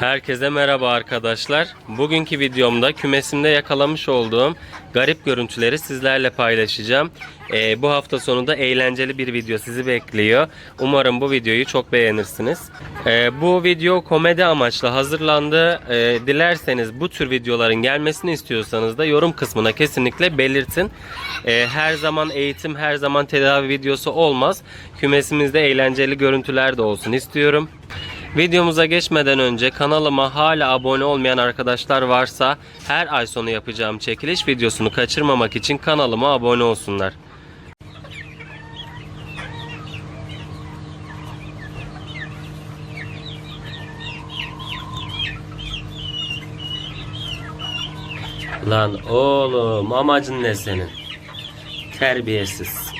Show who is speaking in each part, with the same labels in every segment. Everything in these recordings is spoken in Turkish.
Speaker 1: Herkese merhaba arkadaşlar. Bugünkü videomda kümesimde yakalamış olduğum garip görüntüleri sizlerle paylaşacağım. Ee, bu hafta sonu da eğlenceli bir video sizi bekliyor. Umarım bu videoyu çok beğenirsiniz. Ee, bu video komedi amaçlı hazırlandı. Ee, dilerseniz bu tür videoların gelmesini istiyorsanız da yorum kısmına kesinlikle belirtin. Ee, her zaman eğitim, her zaman tedavi videosu olmaz. Kümesimizde eğlenceli görüntüler de olsun istiyorum. Videomuza geçmeden önce kanalıma hala abone olmayan arkadaşlar varsa her ay sonu yapacağım çekiliş videosunu kaçırmamak için kanalıma abone olsunlar. Lan oğlum amacın ne senin? Terbiyesiz.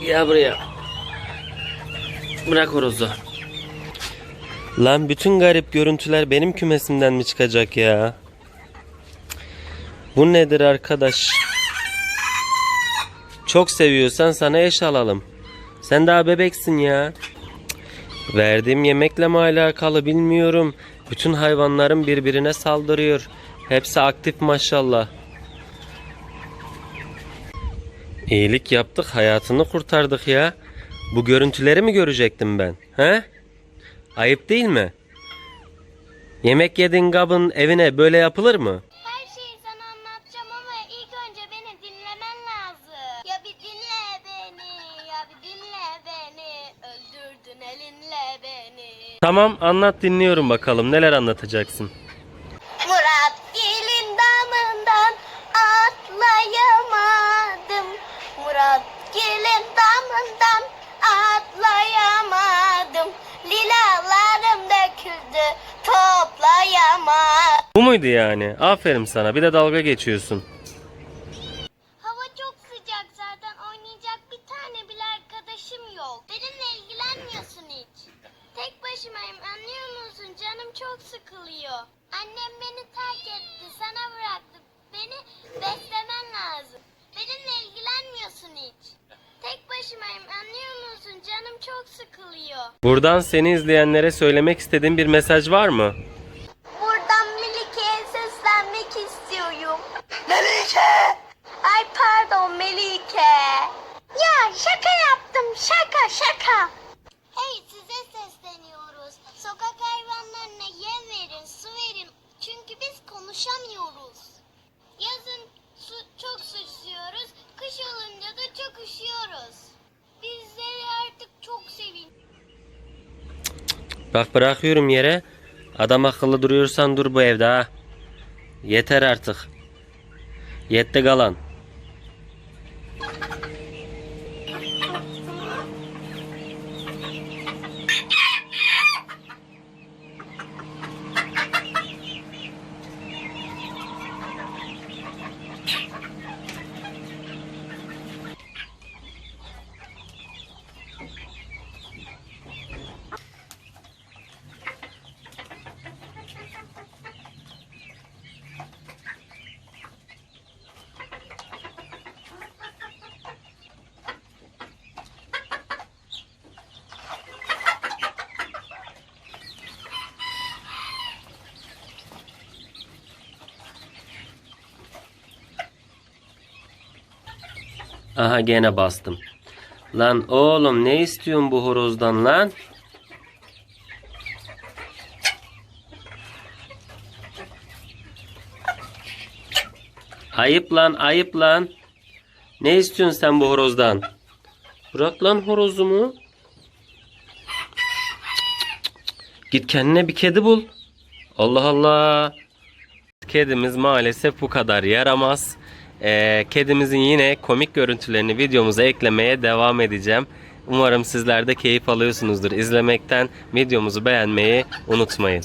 Speaker 1: Ya buraya. Bırak horozu. Lan bütün garip görüntüler benim kümesimden mi çıkacak ya? Bu nedir arkadaş? Çok seviyorsan sana eş alalım. Sen daha bebeksin ya. Verdiğim yemekle mi alakalı bilmiyorum. Bütün hayvanların birbirine saldırıyor. Hepsi aktif maşallah. İyilik yaptık, hayatını kurtardık ya. Bu görüntüleri mi görecektim ben? He? Ayıp değil mi? Yemek yedin kabın evine böyle yapılır mı?
Speaker 2: Her şeyi sana anlatacağım ama ilk önce beni dinlemen lazım. Ya bir dinle beni, ya bir dinle beni. Öldürdün elinle beni.
Speaker 1: Tamam anlat dinliyorum bakalım neler anlatacaksın.
Speaker 2: Murat gelin damından atlayamadım. Murat gelin damından atlayamadım. Lilalarım döküldü toplayamadım.
Speaker 1: Bu muydu yani? Aferin sana bir de dalga geçiyorsun.
Speaker 2: Hava çok sıcak zaten oynayacak bir tane bile arkadaşım yok. Benimle ilgilenmiyorsun hiç. Tek başımayım anlıyor musun? Canım çok sıkılıyor. Annem beni terk etti, sana bıraktı. Beni beslemen lazım. Benimle ilgilenmiyorsun hiç. Tek başımayım anlıyor musun? Canım çok sıkılıyor.
Speaker 1: Buradan seni izleyenlere söylemek istediğin bir mesaj var mı? Bak bırakıyorum yere. Adam akıllı duruyorsan dur bu evde ha. Yeter artık. Yetti kalan. Aha gene bastım. Lan oğlum ne istiyorsun bu horozdan lan? Ayıp lan ayıp lan. Ne istiyorsun sen bu horozdan? Bırak lan horozumu. Git kendine bir kedi bul. Allah Allah. Kedimiz maalesef bu kadar yaramaz. Ee, kedimizin yine komik görüntülerini videomuza eklemeye devam edeceğim. Umarım sizler de keyif alıyorsunuzdur izlemekten. Videomuzu beğenmeyi unutmayın.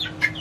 Speaker 2: Yeah.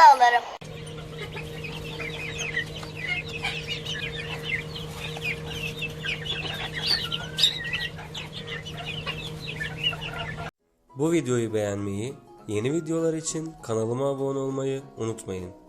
Speaker 2: rahatlıkla alırım.
Speaker 1: Bu videoyu beğenmeyi, yeni videolar için kanalıma abone olmayı unutmayın.